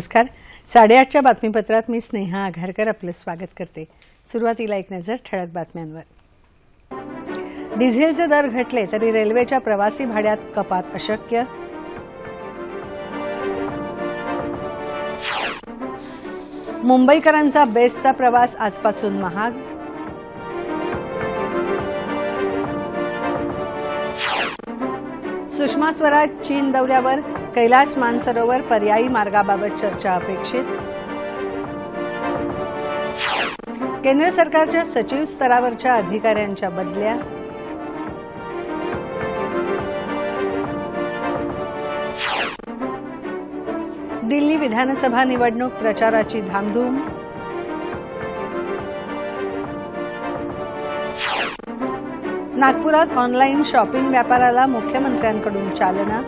नमस्कार. साडेआठच्या बातमीपत्रात मी स्नेहा आघारकर आपलं स्वागत करते. सुरुवातीला एक नजर ठळक बातम्यांवर. डिझेलचे दर घटले तरी रेल्वेच्या प्रवासी भाड्यात कपात अशक्य. मुंबईकरांचा बेस्टचा प्रवास आजपासून महाग. सुषमा स्वराज चीन दौऱ्यावर कैलास मानसरोवर पर्यायी मार्गाबाबत चर्चा अपेक्षित. केंद्र सरकारच्या सचिव स्तरावरच्या अधिकाऱ्यांच्या बदल्या. दिल्ली विधानसभा निवडणूक प्रचाराची धामधूम. नागपुरात ऑनलाईन शॉपिंग व्यापाराला मुख्यमंत्र्यांकडून चालना.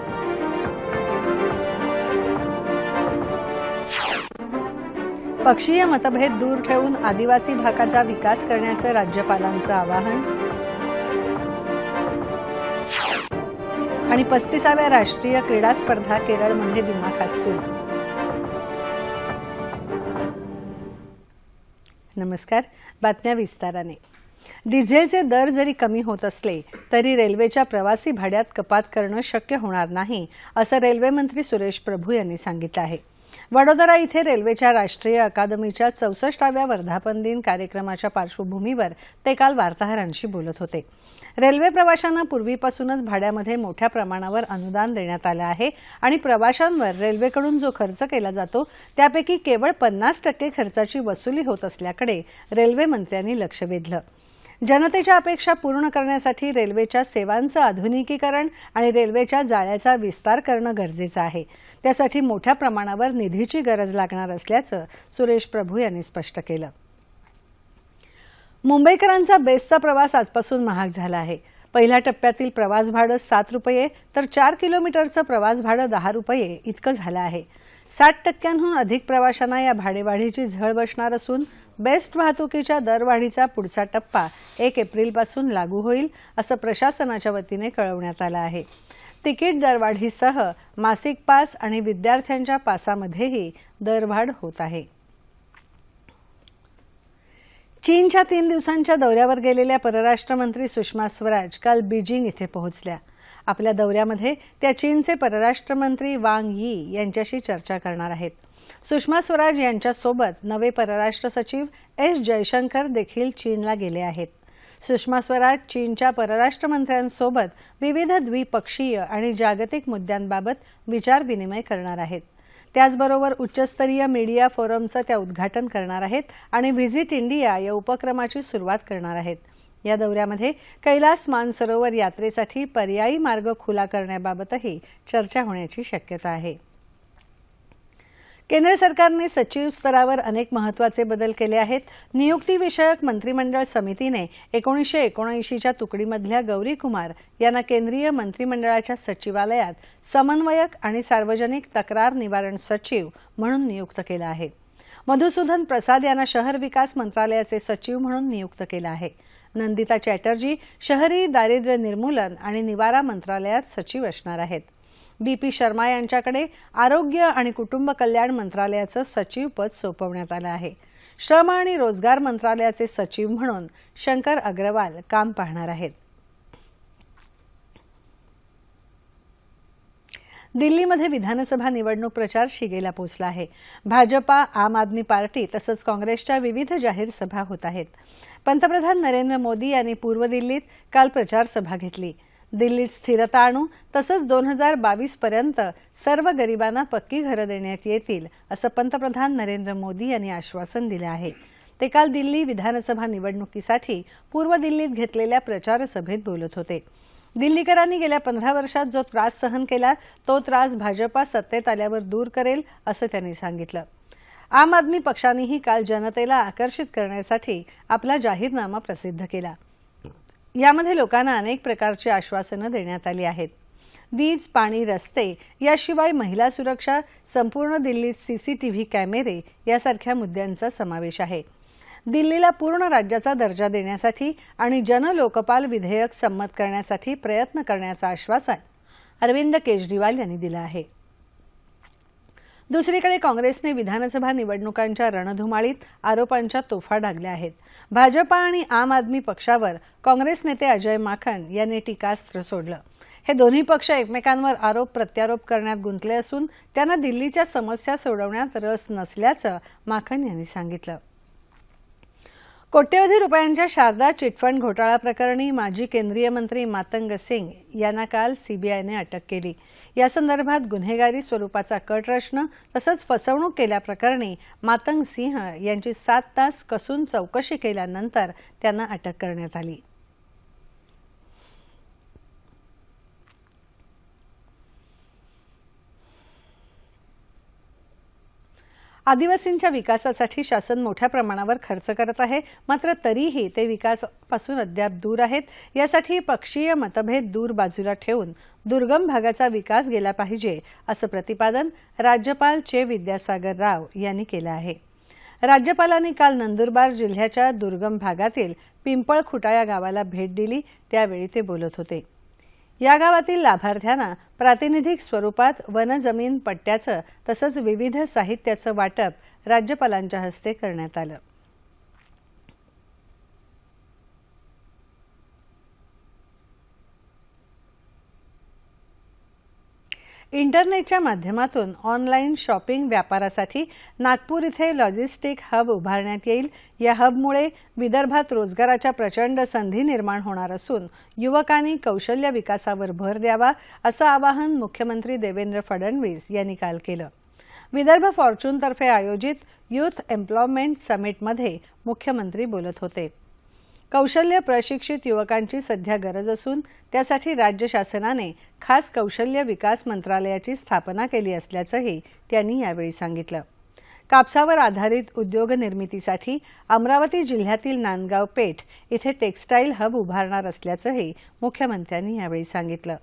पक्षीय मतभेद दूर ठेवून आदिवासी भागाचा विकास करण्याचं राज्यपालांचं आवाहन. आणि पस्तीसाव्या राष्ट्रीय क्रीडा स्पर्धा केरळमध्ये दिमाखात सुरू. नमस्कार बातम्या विस्ताराने. डिझेलचे दर जरी कमी होत असले तरी रेल्वेच्या प्रवासी भाड्यात कपात करणं शक्य होणार नाही असं रेल्वेमंत्री सुरेश प्रभू यांनी सांगितलं आहे. वडोदरा इथे रेल्वेच्या राष्ट्रीय अकादमीच्या चौसष्टाव्या वर्धापन दिन कार्यक्रमाच्या पार्श्वभूमीवर ते काल वार्ताहरांशी बोलत होते. रेल्वे प्रवाशांना पूर्वीपासूनच भाड्यामध्ये मोठ्या प्रमाणावर अनुदान देण्यात आलं आहे आणि प्रवाशांवर रेल्वेकडून जो खर्च केला जातो त्यापैकी केवळ पन्नास टक्के खर्चाची वसुली होत असल्याकडे रेल्वे मंत्र्यांनी लक्ष वेधलं. जनतेच्या अपेक्षा पूर्ण करण्यासाठी रेल्वेच्या सेवांचं आधुनिकीकरण आणि रेल्वेच्या जाळ्याचा विस्तार करणं गरजेचं आहे. त्यासाठी मोठ्या प्रमाणावर निधीची गरज लागणार असल्याचं सुरेश प्रभू यांनी स्पष्ट केलं. मुंबईकरांचा बेस्टचा प्रवास आजपासून महाग झाला आहे. पहिल्या टप्प्यातील प्रवास भाडं सात रुपये तर चार किलोमीटरचं प्रवास भाडं दहा रुपये इतकं झालं आहे. साठ टक्क्यांहून अधिक प्रवाशांना या भाडेवाढीची झळ बसणार असून बेस्ट वाहतुकीच्या दरवाढीचा पुढचा टप्पा एक एप्रिलपासून लागू होईल असं प्रशासनाच्या वतीने कळवण्यात आलं आहे. तिकीट दरवाढीसह मासिक पास आणि विद्यार्थ्यांच्या पासामध्येही दरवाढ होत आहे. चीनच्या तीन दिवसांच्या दौऱ्यावर गेलेल्या परराष्ट्र मंत्री सुषमा स्वराज काल बीजिंग इथे पोहोचल्या. आपल्या दौऱ्यामध्ये त्या चीनचे परराष्ट्र मंत्री वांग यी यांच्याशी चर्चा करणार आहेत. सुषमा स्वराज यांच्यासोबत नवे परराष्ट्र सचिव एस जयशंकर देखील चीनला गेले आहेत. सुषमा स्वराज चीनच्या परराष्ट्र मंत्र्यांसोबत विविध द्विपक्षीय आणि जागतिक मुद्द्यांबाबत विचारविनिमय करणार आहेत. त्याचबरोबर उच्चस्तरीय मीडिया फोरमचं त्या उद्घाटन करणार आहेत आणि व्हिजिट इंडिया या उपक्रमाची सुरुवात करणार आहेत. या दौऱ्यामध्ये कैलास मानसरोवर यात्रेसाठी पर्यायी मार्ग खुला करण्याबाबतही चर्चा होण्याची शक्यता आहे. केंद्र सरकारने सचिव स्तरावर अनेक महत्त्वाचे बदल केले आहेत. नियुक्तीविषयक मंत्रिमंडळ समितीने एकोणीसशे एकोणऐंशीच्या तुकडीमधल्या गौरी कुमार यांना केंद्रीय मंत्रिमंडळाच्या सचिवालयात समन्वयक आणि सार्वजनिक तक्रार निवारण सचिव म्हणून नियुक्त केलं आहे. मधुसूदन प्रसाद यांना शहर विकास मंत्रालयाचे सचिव म्हणून नियुक्त केलं आहे. नंदिता चॅटर्जी शहरी दारिद्र्य निर्मूलन आणि निवारा मंत्रालयात सचिव असणार आहेत. बी पी शर्मा यांच्याकडे आरोग्य आणि कुटुंब कल्याण मंत्रालयाचं सचिव पद सोपवण्यात आलं आहे. श्रम आणि रोजगार मंत्रालयाचे सचिव म्हणून शंकर अग्रवाल काम पाहणार आहेत. दिल्लीमध्ये विधानसभा निवडणूक प्रचार शिगेला पोचला आहे. भाजपा आम आदमी पार्टी तसंच काँग्रेसच्या विविध जाहीर सभा होत आहेत. पंतप्रधान नरेंद्र मोदी यांनी पूर्व दिल्लीत काल प्रचार सभा घेतली. दिल्लीत स्थिरता आणू तसंच दोन हजार बावीस पर्यंत सर्व गरिबांना पक्की घरं देण्यात येतील असं पंतप्रधान नरेंद्र मोदी यांनी आश्वासन दिलं आहे. ते काल दिल्ली विधानसभा निवडणुकीसाठी पूर्व दिल्लीत घेतलेल्या प्रचार सभेत बोलत होते. दिल्लीकरांनी गेल्या पंधरा वर्षात जो त्रास सहन केला तो त्रास भाजपा सत्तेत आल्यावर दूर करेल असं त्यांनी सांगितलं. आम आदमी पक्षानेही काल जनतेला आकर्षित करण्यासाठी आपला जाहीरनामा प्रसिद्ध केला. यामध्ये लोकांना अनेक प्रकारची आश्वासनं देण्यात आली आहेत. वीज पाणी रस्ते याशिवाय महिला सुरक्षा संपूर्ण दिल्लीत सीसीटीव्ही कॅमेरे यासारख्या मुद्द्यांचा समावेश आहे. दिल्लीला पूर्ण राज्याचा दर्जा देण्यासाठी आणि जनलोकपाल विधेयक संमत करण्यासाठी प्रयत्न करण्याचं आश्वासन अरविंद केजरीवाल यांनी दिलं आहे. दुसरीकडे काँग्रेसने विधानसभा निवडणुकांच्या रणधुमाळीत आरोपांच्या तोफा डागल्या आहेत. भाजपा आणि आम आदमी पक्षावर काँग्रेस नेते अजय माखन यांनी टीकास्त्र सोडलं. हे दोन्ही पक्ष एकमेकांवर आरोप प्रत्यारोप करण्यात गुंतले असून त्यांना दिल्लीच्या समस्या सोडवण्यात रस नसल्याचं माखन यांनी सांगितलं. कोट्यवधी रुपयांच्या शारदा चिटफंड घोटाळा प्रकरणी माजी केंद्रीय मंत्री मातंग सिंग यांना काल सीबीआयने अटक केली. या संदर्भात गुन्हेगारी स्वरूपाचा कट रचणं तसंच फसवणूक केल्याप्रकरणी मातंग सिंह यांची सात तास कसून चौकशी केल्यानंतर त्यांना अटक करण्यात आली. आदिवासींच्या विकासासाठी शासन मोठ्या प्रमाणावर खर्च करत आहे. मात्र तरीही ते विकासापासून अद्याप दूर आहेत. यासाठी पक्षीय मतभेद दूर बाजूला ठेवून दुर्गम भागाचा विकास गेला पाहिजे असं प्रतिपादन राज्यपाल चे विद्यासागर राव यांनी केलं आहे. राज्यपालांनी काल नंदुरबार जिल्ह्याच्या दुर्गम भागातील पिंपळखुटा या गावाला भेट दिली. त्यावेळी ते बोलत होते. या गावातील लाभार्थ्यांना प्रातिनिधिक स्वरूपात वनजमीन पट्ट्याचं तसंच विविध साहित्याचं वाटप राज्यपालांच्या हस्ते करण्यात आलं. इंटरनेटच्या माध्यमातून ऑनलाईन शॉपिंग व्यापारासाठी नागपूर इथे लॉजिस्टिक हब उभारण्यात येईल. या हबमुळे विदर्भात रोजगाराच्या प्रचंड संधी निर्माण होणार असून युवकांनी कौशल्य विकासावर भर द्यावा असं आवाहन मुख्यमंत्री देवेंद्र फडणवीस यांनी काल केलं. विदर्भ फॉर्च्यूनतर्फे आयोजित युथ एम्प्लॉयमेंट समिटमध्ये मुख्यमंत्री बोलत होते. कौशल्य प्रशिक्षित युवकांची सध्या गरज असून त्यासाठी राज्य शासनाने खास कौशल्य विकास मंत्रालयाची स्थापना केली असल्याचंही त्यांनी यावेळी सांगितलं. कापसावर आधारित उद्योग निर्मितीसाठी अमरावती जिल्ह्यातील नांदगाव पेठ इथे टेक्स्टाईल हब उभारणार असल्याचंही मुख्यमंत्र्यांनी यावेळी सांगितलं.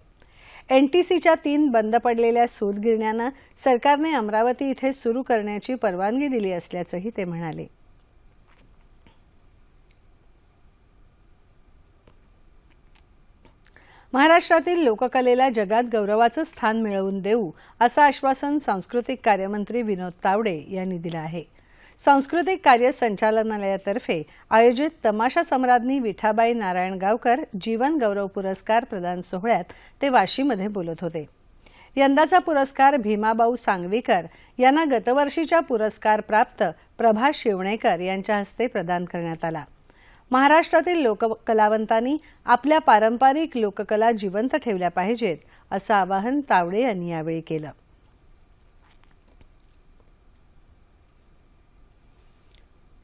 एनटीसीच्या तीन बंद पडलेल्या सूतगिरण्यांना सरकारने अमरावती इथे सुरू करण्याची परवानगी दिली असल्याचंही ते म्हणाले. महाराष्ट्रातील लोककलेला जगात गौरवाचं स्थान मिळवून देऊ असं आश्वासन सांस्कृतिक कार्यमंत्री विनोद तावडे यांनी दिलं आहे. सांस्कृतिक कार्य संचालनालयातर्फे आयोजित तमाशा सम्राज्ञी विठाबाई नारायणगावकर जीवन गौरव पुरस्कार प्रदान सोहळ्यात ते वाशीमध्ये बोलत होते. यंदाचा पुरस्कार भीमाबाऊ सांगवीकर यांना गतवर्षीच्या पुरस्कार प्राप्त प्रभा शिवणेकर यांच्या हस्ते प्रदान करण्यात आला. महाराष्ट्रातील लोककलावंतांनी आपल्या पारंपरिक लोककला जिवंत ठेवल्या पाहिजेत असं आवाहन तावडे यांनी यावेळी केलं.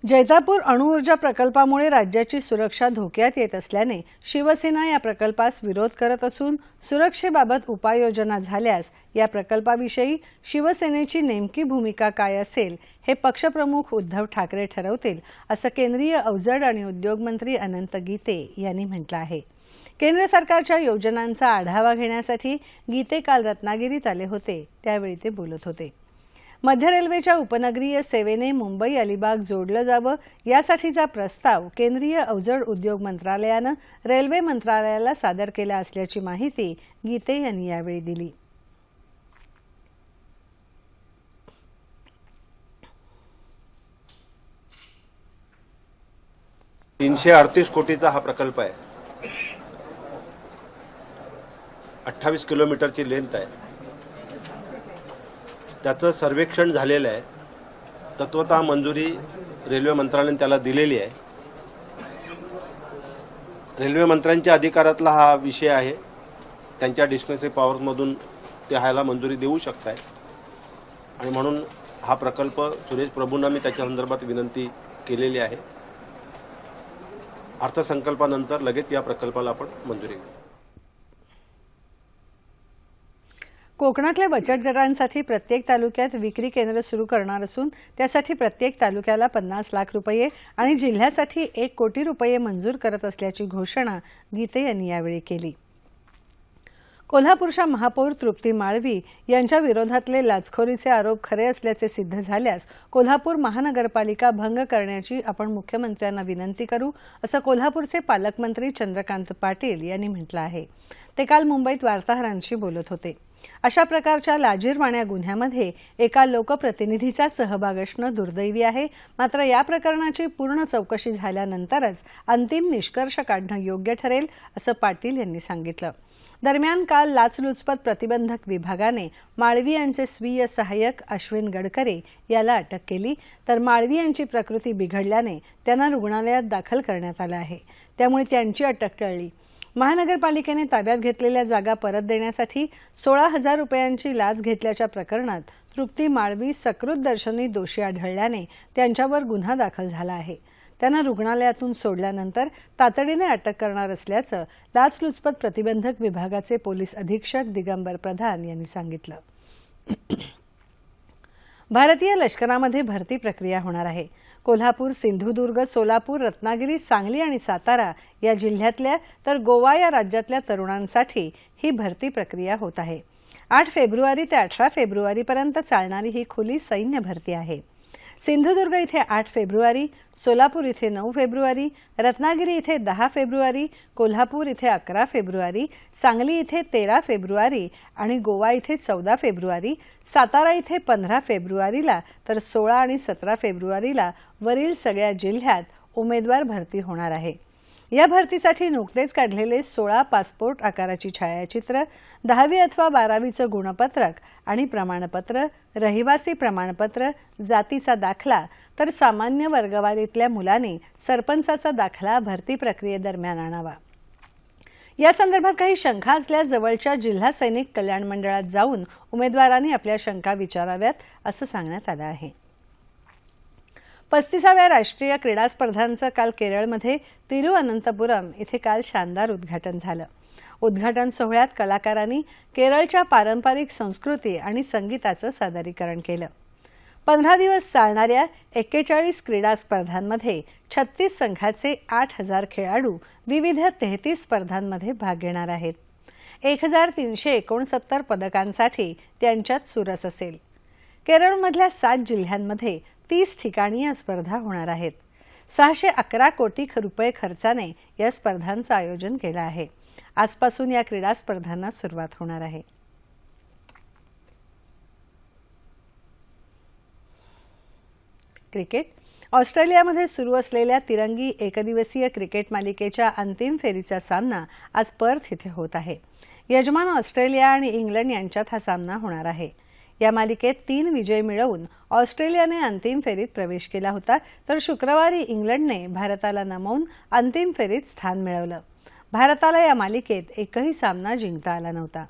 जैतापूर अणुऊर्जा प्रकल्पामुळे राज्याची सुरक्षा धोक्यात येत असल्याने शिवसेना या प्रकल्पास विरोध करत असून सुरक्षेबाबत उपाययोजना झाल्यास या प्रकल्पाविषयी शिवसेनेची नेमकी भूमिका काय असेल हे पक्षप्रमुख उद्धव ठाकरे ठरवतील असं केंद्रीय अवजड आणि उद्योग मंत्री अनंत गीते यांनी म्हटलं आहे. केंद्र सरकारच्या योजनांचा आढावा घेण्यासाठी गीते काल रत्नागिरीत आले होते त्यावेळी ते बोलत होते. मध्य रेल्वेच्या उपनगरीय सेवेने मुंबई अलिबाग जोडलं जावं. यासाठीचा प्रस्ताव केंद्रीय अवजड उद्योग मंत्रालयानं रेल्वे मंत्रालयाला सादर केला असल्याची माहिती गीते यांनी यावेळी दिली. तीनशे अडतीस कोटीचा हा प्रकल्प आहे. अठ्ठावीस किलोमीटरची लेंथ आहे. त्याचं सर्वेक्षण झालेलं आहे. तत्वता मंजुरी रेल्वे मंत्रालयाने त्याला दिलेली आहे. रेल्वे मंत्र्यांच्या अधिकारातला हा विषय आहे. त्यांच्या डिस्कशनरी पॉवरमधून ते ह्याला मंजुरी देऊ शकतायत. आणि म्हणून हा प्रकल्प सुरेश प्रभूंना मी त्याच्या संदर्भात विनंती केलेली आहे. अर्थसंकल्पानंतर लगेच या प्रकल्पाला आपण मंजुरी देऊ. कोकणातल्या बचत गटांसाठी प्रत्येक तालुक्यात विक्री केंद्र सुरू करणार असून त्यासाठी प्रत्येक तालुक्याला पन्नास लाख रुपये आणि जिल्ह्यासाठी एक कोटी रुपये मंजूर करत असल्याची घोषणा गीते यांनी यावेळी केली. कोल्हापूरच्या महापौर तृप्ती माळवी यांच्या विरोधातले लाचखोरीचे आरोप खरे असल्याचे सिद्ध झाल्यास कोल्हापूर महानगरपालिका भंग करण्याची आपण मुख्यमंत्र्यांना विनंती करू असं कोल्हापूरचे पालकमंत्री चंद्रकांत पाटील यांनी म्हटलं आहे. ते काल मुंबईत वार्ताहरांशी बोलत होते. अशा प्रकारच्या लाजीरवाण्या गुन्ह्यामध्ये एका लोकप्रतिनिधीचा सहभाग असणं दुर्दैवी आहे. मात्र या प्रकरणाची पूर्ण चौकशी झाल्यानंतरच अंतिम निष्कर्ष काढणं योग्य ठरेल असं पाटील यांनी सांगितलं. दरम्यान काल लाचलुचपत प्रतिबंधक विभागाने माळवी यांचे स्वीय सहाय्यक अश्विन गडकरे याला अटक केली. तर माळवी यांची प्रकृती बिघडल्याने त्यांना रुग्णालयात दाखल करण्यात आलं आहे. त्यामुळे त्यांची अटक टळली. महानगरपालिकेने ताब्यात घेतलेल्या जागा परत देण्यासाठी सोळा हजार रुपयांची लाच घेतल्याच्या प्रकरणात तृप्ती माळवी सकृत दर्शनी दोषी आढळल्याने त्यांच्यावर गुन्हा दाखल झाला आहे. त्यांना रुग्णालयातून सोडल्यानंतर तातडीने अटक करणार असल्याचं लाचलुचपत प्रतिबंधक विभागाचे पोलीस अधीक्षक दिगंबर प्रधान यांनी सांगितलं. भारतीय लष्करामध्ये भरती प्रक्रिया होणार आहे. कोल्हापूर सिंधुदुर्ग सोलापूर रत्नागिरी सांगली आणि सातारा या जिल्ह्यातल्या तर गोवा या राज्यातल्या तरुणांसाठी ही भरती प्रक्रिया होत आहे. आठ फेब्रुवारी ते अठरा फेब्रुवारीपर्यंत चालणारी ही खुली सैन्य भरती आहे. सिंधुदुर्ग इथे आठ फेब्रुवारी सोलापूर इथे नऊ फेब्रुवारी रत्नागिरी इथे दहा फेब्रुवारी कोल्हापूर इथे अकरा फेब्रुवारी सांगली इथे तेरा फेब्रुवारी आणि गोवा इथे चौदा फेब्रुवारी सातारा इथे पंधरा फेब्रुवारीला तर सोळा आणि सतरा फेब्रुवारीला वरील सगळ्या जिल्ह्यात उमेदवार भरती होणार आहे. या भरतीसाठी नुकतेच काढलेले सोळा पासपोर्ट आकाराची छायाचित्र दहावी अथवा बारावीचं गुणपत्रक आणि प्रमाणपत्र रहिवासी प्रमाणपत्र जातीचा दाखला तर सामान्य वर्गवारीतल्या मुलाने सरपंचाचा दाखला भरती प्रक्रियेदरम्यान आणावा. या संदर्भात काही शंका असल्यास जवळच्या जिल्हा सैनिक कल्याण मंडळात जाऊन उमेदवारांनी आपल्या शंका विचाराव्यात असं सांगण्यात आलं आहे. पस्तीसाव्या राष्ट्रीय क्रीडा स्पर्धांचं काल केरळमध्ये तिरुअनंतपुरम इथे काल शानदार उद्घाटन झालं. उद्घाटन सोहळ्यात कलाकारांनी केरळच्या पारंपरिक संस्कृती आणि संगीताचं सादरीकरण केलं. पंधरा दिवस चालणाऱ्या एक्केचाळीस क्रीडा स्पर्धांमध्ये छत्तीस संघाचे आठ हजार खेळाडू विविध तेहतीस स्पर्धांमध्ये भाग घेणार आहेत. एक हजार तीनशे एकोणसत्तर पदकांसाठी त्यांच्यात सुरस असेल. केरळमधल्या सात जिल्ह्यांमध्ये तीस ठिकाणी या स्पर्धा होणार आहेत. सहाशे अकरा कोटी रुपये खर्चाने या स्पर्धांचं आयोजन केलं आहे. आजपासून या क्रीडा स्पर्धांना सुरुवात होणार आहे. क्रिकेट. ऑस्ट्रेलियामध्ये सुरू असलेल्या तिरंगी एकदिवसीय क्रिकेट मालिकेच्या अंतिम फेरीचा सामना आज पर्थ इथे होत आहे. यजमान ऑस्ट्रेलिया आणि इंग्लंड यांच्यात हा सामना होणार आहे. या मालिकेत तीन विजय मिळवून ऑस्ट्रेलियाने अंतिम फेरीत प्रवेश केला होता तर शुक्रवारी इंग्लंडने भारताला नमवून अंतिम फेरीत स्थान मिळवलं. भारताला या मालिकेत एकही सामना जिंकता आला नव्हता.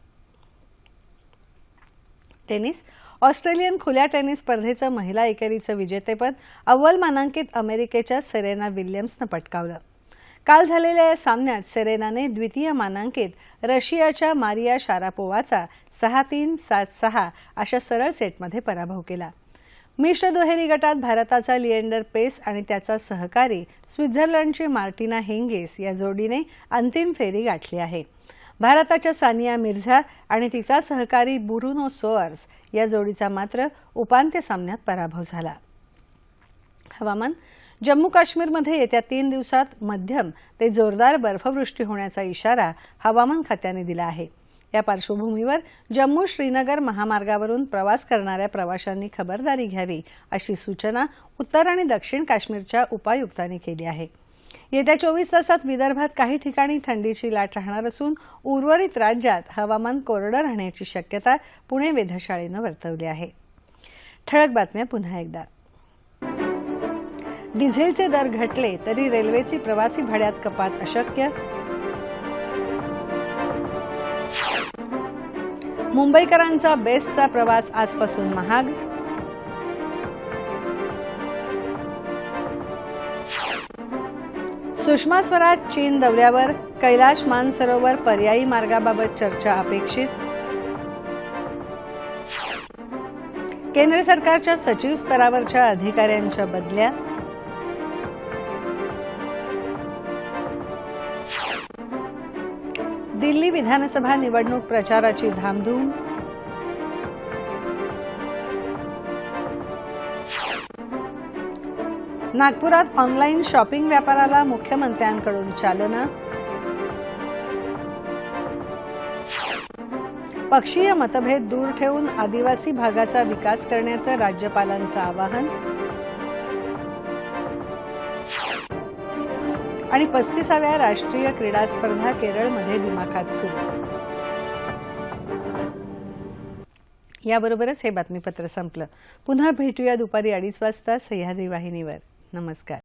टेनिस. ऑस्ट्रेलियन खुल्या टेनिस स्पर्धेचं महिला एकेरीचं विजेतेपद अव्वल मानांकित अमेरिकेच्या सेरेना विल्यम्सनं पटकावलं. काल झालेल्या या सामन्यात सेरेनाने द्वितीय मानांकित रशियाच्या मारिया शारापोवाचा सहा तीन सात सहा अशा सरळ सेटमध्ये पराभव केला. मिश्र दुहेरी गटात भारताचा लिएंडर पेस आणि त्याचा सहकारी स्वित्झर्लंडची मार्टिना हेंगेस या जोडीने अंतिम फेरी गाठली आहे. भारताच्या सानिया मिर्झा आणि तिचा सहकारी बुरुनो सोअर्स या जोडीचा मात्र उपांत्य सामन्यात पराभव झाला. हवामान जम्मू काश्मीरमध्ये येत्या तीन दिवसात मध्यम ते जोरदार बर्फवृष्टी होण्याचा इशारा हवामान खात्याने दिला आहे. या पार्श्वभूमीवर जम्मू श्रीनगर महामार्गावरून प्रवास करणाऱ्या प्रवाशांनी खबरदारी घ्यावी अशी सूचना उत्तर आणि दक्षिण काश्मीरच्या उपायुक्तांनी केली आहे. येत्या चोवीस तासात विदर्भात काही ठिकाणी थंडीची लाट राहणार असून उर्वरित राज्यात हवामान कोरडं राहण्याची शक्यता पुणे वेधशाळेनं वर्तवली आहे. ठळक बातम्या पुन्हा एकदा. डिझेलचे दर घटले तरी रेल्वेची प्रवासी भाड्यात कपात अशक्य. मुंबईकरांचा बेस्टचा प्रवास आजपासून महाग. सुषमा स्वराज चीन दौऱ्यावर कैलाश मानसरोवर पर्यायी मार्गाबाबत चर्चा अपेक्षित. केंद्र सरकारच्या सचिव स्तरावरच्या अधिकाऱ्यांच्या बदल्या. दिल्ली विधानसभा निवडणूक प्रचाराची धामधूम. नागपुरात ऑनलाईन शॉपिंग व्यापाराला मुख्यमंत्र्यांकडून चालना. पक्षीय मतभेद दूर ठेवून आदिवासी भागाचा विकास करण्याचं राज्यपालांचं आवाहन. आणि पस्तीसाव्या राष्ट्रीय क्रीडा स्पर्धा केरळमध्ये दिमाखात सुरू. याबरोबरच हे बातमीपत्र संपलं. पुन्हा भेटूया दुपारी अडीच वाजता सह्याद्री वाहिनीवर. नमस्कार.